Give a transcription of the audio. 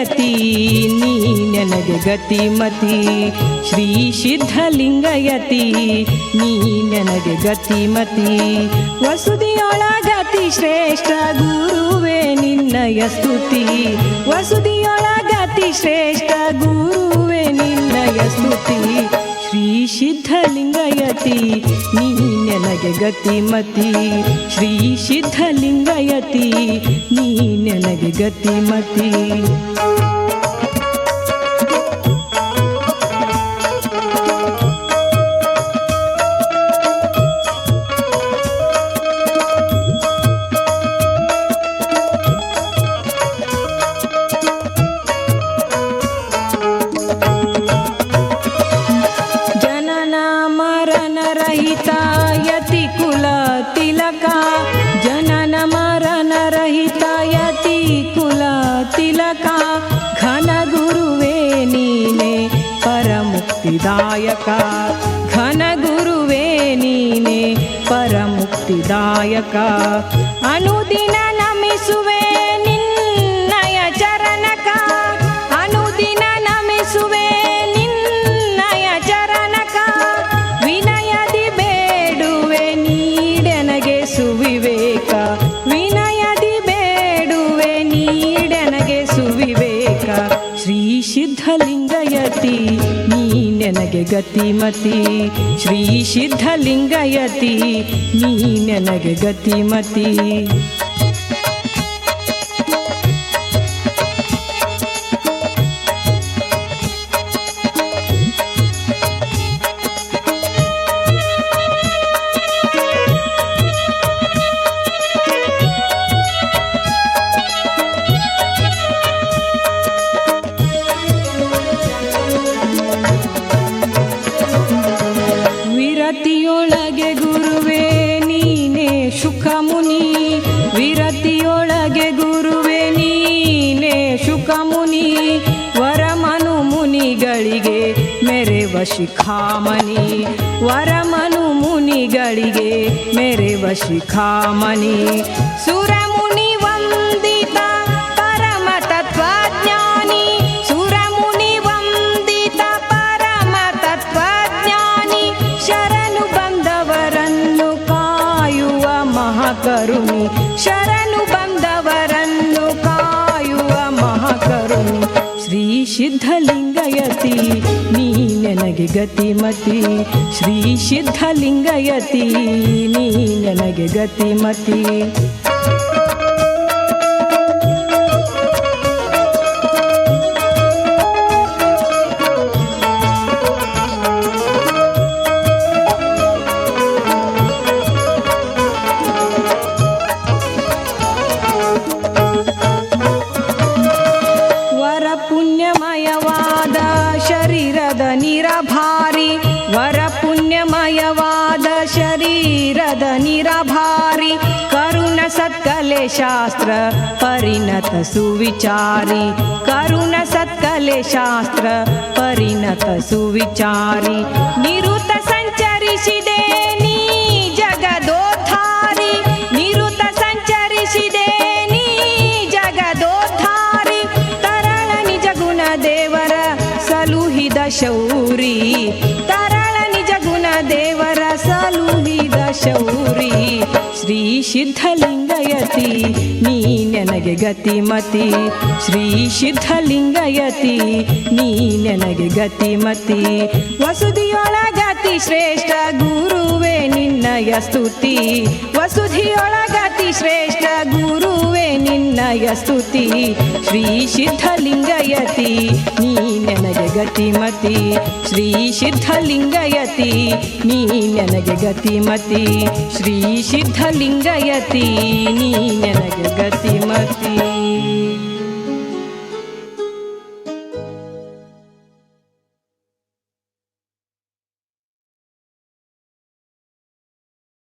ಸಿದ್ಧಲಿಂಗಯತಿ ನೀ ನನಗೆ ಗತಿಮತಿ ಶ್ರೀ ಸಿದ್ಧಲಿಂಗಯತಿ, ನೀ ನನಗೆ ಗತಿಮತಿ ವಸುದಿಯೊಳಗತಿ ಶ್ರೇಷ್ಠ ಗುರುವೇ ನಿನ್ನಯ ಸ್ತುತಿ. ವಸುದಿಯೊಳಗತಿ ಶ್ರೇಷ್ಠ ಗುರುವೇ ನಿನ್ನಯ ಸ್ತುತಿ. ಶ್ರೀ ಸಿದ್ಧಲಿಂಗಯತಿ, ನೀ ನನಗೆ ಗತಿಮತಿ. ಶ್ರೀ ಸಿದ್ಧಲಿಂಗಯತಿ ನೀ ನನಗೆ ಗತಿಮತಿ. ಪರಮುಕ್ತಿದಾಯಕ ಘನ ಗುರುವೇ ನೀನೆ ಪರಮುಕ್ತಿದಾಯಕ. ಅನುದಿನ ನನಗೆ ಗತಿಮತಿ. ಶ್ರೀ ಸಿದ್ಧಲಿಂಗಯತಿ ನೀ ನನಗೆ ಗತಿಮತಿ. ವಿರತಿಯೊಳಗೆ ಗುರುವೇ ನೀನೇ ಶುಕಮುನಿ ವರಮನು ಮುನಿಗಳಿಗೆ ಮೆರೆವ ಶಿಖಾಮಣಿ. ವರಮನು ಮುನಿಗಳಿಗೆ ಮೆರೆವ ಶಿಖಾಮಣಿ. ಸುರಮುನಿ ಮಹಾಕರುಣಿ. ಶರಣು ಬಂದವರನ್ನು ಕಾಯುವ ಮಹಾಕರುಣಿ. ಶ್ರೀ ಸಿದ್ಧಲಿಂಗಯತಿ, ನೀ ನನಗೆ ಗತಿಮತಿ. ಶ್ರೀ ಸಿದ್ಧಲಿಂಗಯತಿ, ನೀ ನನಗೆ ಗತಿಮತಿ. ವರ ಪುಣ್ಯಮಯವಾದ ಶರೀರದ ನಿರಭಾರಿ ವರ ಪುಣ್ಯಮಯವಾದ ಶರೀರದ ನಿರಭಾರಿ ಕರುಣ ಸತ್ಕಲೆ ಶಾಸ್ತ್ರ ಪರಿಣತ ಸುವಿಚಾರಿ ಕರುಣ ಸತ್ಕಲೆ ಶಾಸ್ತ್ರ ಪರಿಣತ ಸುವಿಚಾರಿ ನಿರುತ ಸಂಚರಿಸಿದೆ ನೀ ಶೌರಿ. ತರಳ ನಿಜ ಗುಣ ದೇವರ ಸಲುಹಿದ ಶೌರಿ. ಶ್ರೀ ಸಿದ್ಧಲಿಂಗಯತಿ, ನೀ ನನಗೆ ಗತಿಮತಿ. ಶ್ರೀ ಸಿದ್ಧಲಿಂಗಯತಿ, ನೀ ನನಗೆ ಗತಿಮತಿ. ವಸುದಿಯೊಳಗತಿ ಶ್ರೇಷ್ಠ ಗುರುವೇ ನಿನ್ನಯ ಸ್ತುತಿ. ವಸುಧಿಯೊಳಗತಿ ಶ್ರೇಷ್ಠ ಗುರುವೇ ನಿನ್ನಯ ಸ್ತುತಿ. ಶ್ರೀ ಸಿದ್ಧಲಿಂಗಯತಿ, ನೀ ಗತಿಮತಿ ಶ್ರೀ ಸಿದ್ಧಲಿಂಗಯತಿ ನೀ ನನಗೆ ಗತಿಮತಿ ಶ್ರೀ ಸಿದ್ಧಲಿಂಗಯತಿ ನೀ ನನಗೆ ಗತಿಮತಿ